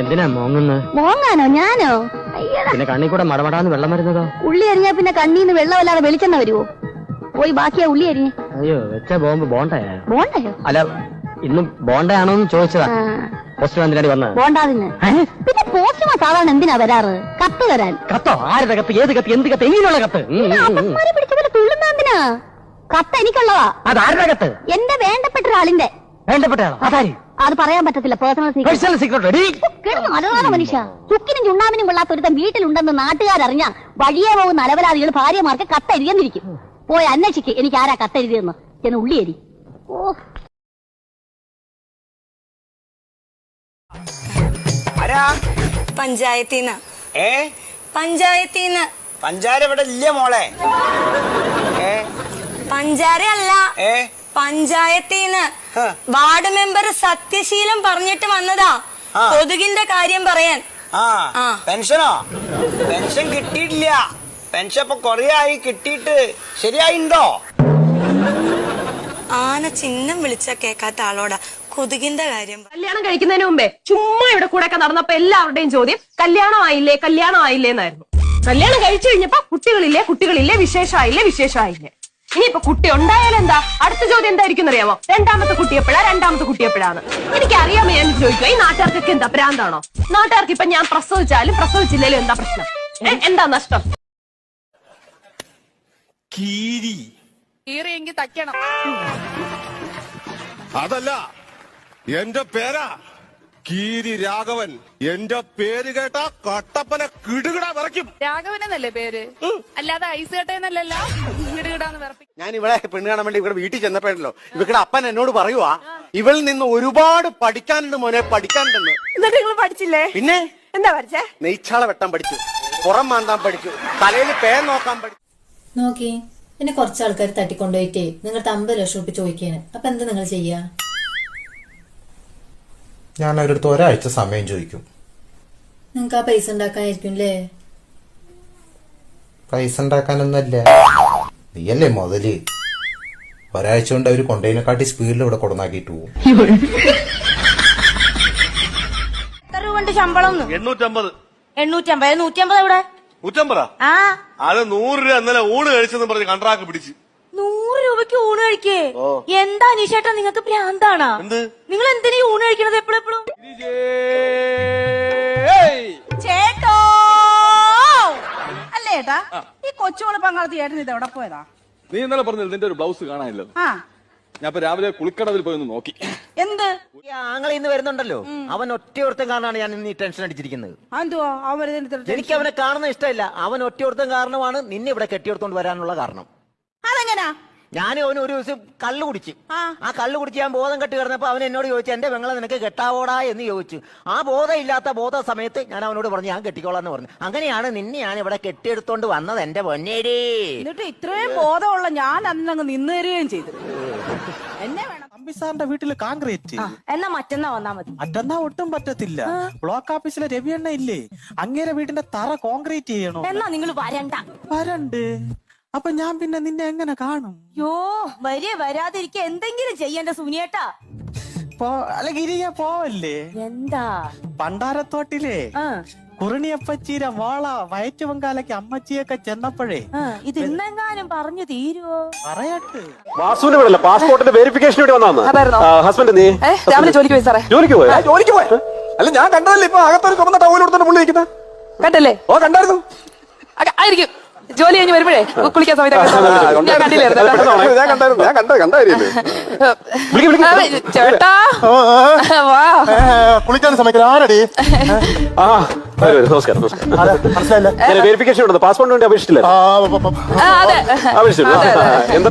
എന്തിനാ മോങ്ങുന്നത് മോങ്ങാനോ? ഞാനോ? പിന്നെ കണ്ണി കൂടെ മടമടാന്ന് വെള്ളം വരുന്നതോ? ഉള്ളി അരിഞ്ഞാ പിന്നെ കണ്ണീന്ന് വെള്ളമല്ലാതെ വെളിച്ചെണ്ണ വരുവോ? പോയി ബാക്കിയാ ഉള്ളി അരിഞ്ഞ്. അയ്യോ വെച്ച ബോംബ് ബോണ്ടയാ. ബോണ്ടയോ? അല്ല ഇന്നും ബോണ്ടയാണോ എന്ന് ചോദിച്ചതാ. ആ, പോസ്റ്റ് എന്തിനാടി വന്നത്. ബോണ്ടാതിന് പിന്നെ പോസ്റ്റ്മാൻ സാധാരണ എന്തിനാ വരാറ്? കത്ത് വരാൻ. കത്തോ? ആരുടെ കത്ത്? ഏത് കത്ത്? എന്ത് കത്ത്? എങ്ങനെയുള്ള കത്ത്. പിടിച്ചവരെ തുള്ളുന്ന കത്ത് എനിക്കുള്ളതാ. അത് ആരുടെ കത്ത്? എന്റെ വേണ്ടപ്പെട്ട ഒരാളിന്റെ. വേണ്ടപ്പെട്ട ആളോ അതാരി? അത് പറയാൻ പറ്റത്തില്ല. പേഴ്സണൽ സീക്രട്ട് കിടന്നു അലറാണ് മനുഷ്യ. ചുക്കിനും ചുണ്ണാമിനും കൊള്ളാത്ത ഒരുത്തൻ വീട്ടിലുണ്ടെന്ന് നാട്ടുകാരറിഞ്ഞ വഴിയെ പോകുന്ന അലവലാദികൾ ഭാര്യമാർക്ക് കത്തെഴുതിയെന്നിരിക്കും. പോയി അന്വേഷിക്ക് എനിക്ക് ആരാ കത്തെഴുതിയെന്ന് എന്ന് ഉള്ളിയേരി. ഓ. പഞ്ചായത്തിന്ന്. ഏ? പഞ്ചായത്തിന്ന്. പഞ്ചാര ഇവിടെ ഇല്ല മോളെ. ഏ? പഞ്ചാര അല്ല. ഏ? പഞ്ചായത്തിന്ന് നിന്ന് വാർഡ് മെമ്പർ സത്യശീലം പറഞ്ഞിട്ട് വന്നതാ. കൊതുകിന്റെ കാര്യം പറയാൻ. പെൻഷനോ? പെൻഷൻ കിട്ടിയിട്ടില്ല. പെൻഷൻ ഇപ്പൊ കൊറേ ആയി കിട്ടിയിട്ട് ശരിയായിണ്ടോ? ആന ചിഹ്നം വിളിച്ച കേക്കാത്ത ആളോടാ. കൊതുകിന്റെ കാര്യം കല്യാണം കഴിക്കുന്നതിന് മുമ്പേ ചുമ്മാ ഇവിടെ കൂടെ ഒക്കെ നടന്നപ്പോ എല്ലാവരുടെയും ചോദ്യം കല്യാണം ആയില്ലേ കല്യാണം ആയില്ലേ എന്നായിരുന്നു കല്യാണം കഴിച്ചു കഴിഞ്ഞപ്പോ കുട്ടികളില്ലേ? കുട്ടികളില്ലേ? വിശേഷമായില്ലേ? വിശേഷമായില്ലേ? ഇനിയിപ്പോ കുട്ടി ഉണ്ടായാലും എന്താ? അടുത്ത ചോദ്യം എന്തായിരിക്കും അറിയാമോ രണ്ടാമത്തെ കുട്ടി എപ്പോഴാ രണ്ടാമത്തെ കുട്ടി എപ്പോഴാണ് എനിക്ക് അറിയാമോ ഞാൻ ചോദിക്കുക ഈ നാട്ടുകാർക്കൊക്കെ എന്താ പ്രാന്താണോ? നാട്ടുകാർക്ക് ഇപ്പൊ ഞാൻ പ്രസവിച്ചാലും പ്രസവിച്ചില്ലേലും എന്താ പ്രശ്നം? എന്താ നഷ്ടം? കീരി. കീറിയെങ്കിൽ തയ്ക്കണം. അതല്ല എന്റെ പേരാ കീരി രാഘവൻ. എന്റെ പേര് കേട്ട കട്ടപ്പന കിടുകിട വിറയ്ക്കും. രാഘവനെന്നല്ലേ പേര്? അല്ലാതെ ഐസ് വിറപ്പിക്കും ഞാൻ ഇവിടെ പെണ്ണ് കാണാൻ വേണ്ടി ഇവിടെ വീട്ടിൽ ചെന്നപ്പോഴല്ലോ. ഇവരുടെ അപ്പൻ എന്നോട് പറയുവാ ഇവളിൽ നിന്ന് ഒരുപാട് പഠിക്കാനുണ്ട് മോനെ പഠിക്കാനുണ്ടെന്ന്. എന്നിട്ട് നിങ്ങൾ പഠിച്ചില്ലേ? പിന്നെ? എന്താ പഠിച്ചേ? നെയ്ച്ചാള വെട്ടാൻ പഠിച്ചു. പുറം മാന്താൻ പഠിച്ചു. തലയിൽ പേൻ നോക്കാൻ പഠിച്ചു. നോക്കി എന്നെ കുറച്ച് ആൾക്കാർ തട്ടിക്കൊണ്ടുപോയിട്ടേ നിങ്ങളുടെ അമ്പത് ലക്ഷം റുപ്യ ചോദിക്കാണ് അപ്പൊ എന്താ നിങ്ങൾ ചെയ്യാ? ഞാൻ അവരടുത്ത് ഒരാഴ്ച സമയം ചോദിക്കും. നിങ്ങൾക്ക് ആ പൈസ ഉണ്ടാക്കാനായിരിക്കും അല്ലേ പൈസ ഉണ്ടാക്കാനൊന്നല്ല നീയല്ലേ മുതൽ? ഒരാഴ്ച കൊണ്ട് അവർ കൊണ്ടതിനെക്കാട്ടി സ്പീഡിൽ ഇവിടെ കൊടുന്നാക്കിയിട്ട് പോകും എത്ര രൂപ ശമ്പളം എണ്ണൂറ്റമ്പത്. എണ്ണൂറ്റമ്പത്. നൂറ്റമ്പത് എവിടെ നൂറ്റമ്പതാ? ആ. അത് നൂറ് രൂപ ഇന്നലെ ഊണ് കഴിച്ചെന്ന് പറഞ്ഞ് കണ്ട്രാക്ക് പിടിച്ച്. നൂറ് രൂപയ്ക്ക് ഊണ് കഴിക്കേ? എന്താ അനീഷേട്ടാ നിങ്ങൾക്ക് ഭ്രാന്താണോ? എന്ത്? നിങ്ങൾ എന്തിനാ ഈ ഊണ് കഴിക്കണത് എപ്പോഴെപ്പോഴും ചേട്ടോ. അല്ലേ ഏട്ടാ? ഈ കൊച്ചുമോൾ പങ്കാളത്തി ഏട്ടൻ ഇത് എവിടെ പോയതാ? നീ ഇന്നലെ പറഞ്ഞില്ല നിന്റെ ഒരു ബ്ലൗസ് കാണാനില്ല ആ. ഞാൻ ഇപ്പൊ രാവിലെ കുളിക്കടവിൽ പോയി ഒന്ന് നോക്കി. എന്ത്? ആങ്ങളെ ഇന്ന് വരുന്നുണ്ടല്ലോ. അവൻ ഒറ്റയൊരുത്തം കാരണമാണ് ഞാൻ ഇന്ന് ഈ ടെൻഷൻ അടിച്ചിരിക്കുന്നത്. എന്തുവാ അവൻ എനിക്ക് അവനെ കാണുന്ന ഇഷ്ടമില്ല. അവൻ ഒറ്റയൊരുത്തം കാരണമാണ് നിന്നെ ഇവിടെ കെട്ടിയോർത്തോണ്ട് വരാനുള്ള കാരണം. അതെങ്ങനാ? ഞാൻ അവന് ഒരു ദിവസം കള്ള് കുടിച്ചു. ആ. കള്ള് കുടിച്ച് ഞാൻ ബോധം കെട്ട് കിടന്നപ്പോ അവൻ എന്നോട് ചോദിച്ചു എന്റെ പെങ്ങളെ നിനക്ക് കെട്ടാവോടാ? എന്ന് ചോദിച്ചു. ആ ബോധം ഇല്ലാത്ത ബോധ സമയത്ത് ഞാൻ അവനോട് പറഞ്ഞു ഞാൻ കെട്ടിക്കോളാം എന്ന് പറഞ്ഞു. അങ്ങനെയാണ് നിന്നെ ഞാൻ ഇവിടെ കെട്ടിയെടുത്തോണ്ട് വന്നത് എന്റെ പൊന്നേരി എന്നിട്ട് ഇത്രയും ബോധമുള്ള ഞാൻ അന്നങ്ങ് നിന്ന് തരികയും ചെയ്തു. എന്നെ വേണം. തമ്പി സാറിന്റെ വീട്ടിൽ കോൺക്രീറ്റ് എന്നാ മറ്റന്നാ വന്നാ മതി. മറ്റന്നാ ഒട്ടും പറ്റത്തില്ല. ബ്ലോക്ക് ഓഫീസിലെ രവിയണ്ണ ഇല്ലേ? അങ്ങേരെ വീടിന്റെ തറ കോൺക്രീറ്റ് ചെയ്യണോ? എന്നാ നിങ്ങൾ വരണ്ട. വരണ്ട്. അപ്പൊ ഞാൻ പിന്നെ നിന്നെ എങ്ങനെ കാണും? യോ വരെ വരാതിരിക്ക എന്തെങ്കിലും ചെയ്യണ്ട സുനിയേട്ടാ? പോ അല്ല ഗിരിയ പോവല്ലേ? എന്താ? പണ്ടാരത്തോട്ടിലെ കുറിണിയപ്പച്ചീര വാള വയറ്റുപങ്കാലയ്ക്ക് അമ്മച്ചിയൊക്കെ ചെന്നപ്പോഴേ ഇത് ഇന്നെങ്ങാനും പറഞ്ഞു തീരുവോ? പറയട്ടെ. വാസുവിന്റെ വീടല്ല? പാസ്പോർട്ടിന്റെ വെരിഫിക്കേഷൻ വേണ്ടി വന്നാന്ന്. ഹസ്ബൻഡ് നീ? രാവിലെ ജോലിക്ക് പോയി സാറേ. ജോലിക്ക് പോയി? ജോലിക്ക് പോയി. അല്ല ഞാൻ കണ്ടതല്ലേ ഇപ്പൊ അകത്തൊരു ചുമന്ന ടവൽ കൊടുത്തോണ്ട് പുള്ളി നിൽക്കുന്ന? കണ്ടല്ലേ? ഓ കണ്ടായിരുന്നു. ആയിരിക്കും. ജോലി കഴിഞ്ഞ് വരുമ്പോഴേ കുളിക്കാൻ സമയത്ത് ഞാൻ കണ്ടില്ലായിരുന്നു ഞാൻ കണ്ടായിരുന്നു ഞാൻ കണ്ട കണ്ടായിരുന്നു ചേട്ടാ. വാ. കുളിക്കാൻ സമയത്ത് ആരടി? ആ നമസ്കാരം മനസ്സിലായില്ല? വെരിഫിക്കേഷൻ ഉണ്ട്? പാസ്പോർട്ടിന് വേണ്ടി അപേക്ഷിച്ചില്ല അതെ. അപേക്ഷിച്ചില്ല എന്താ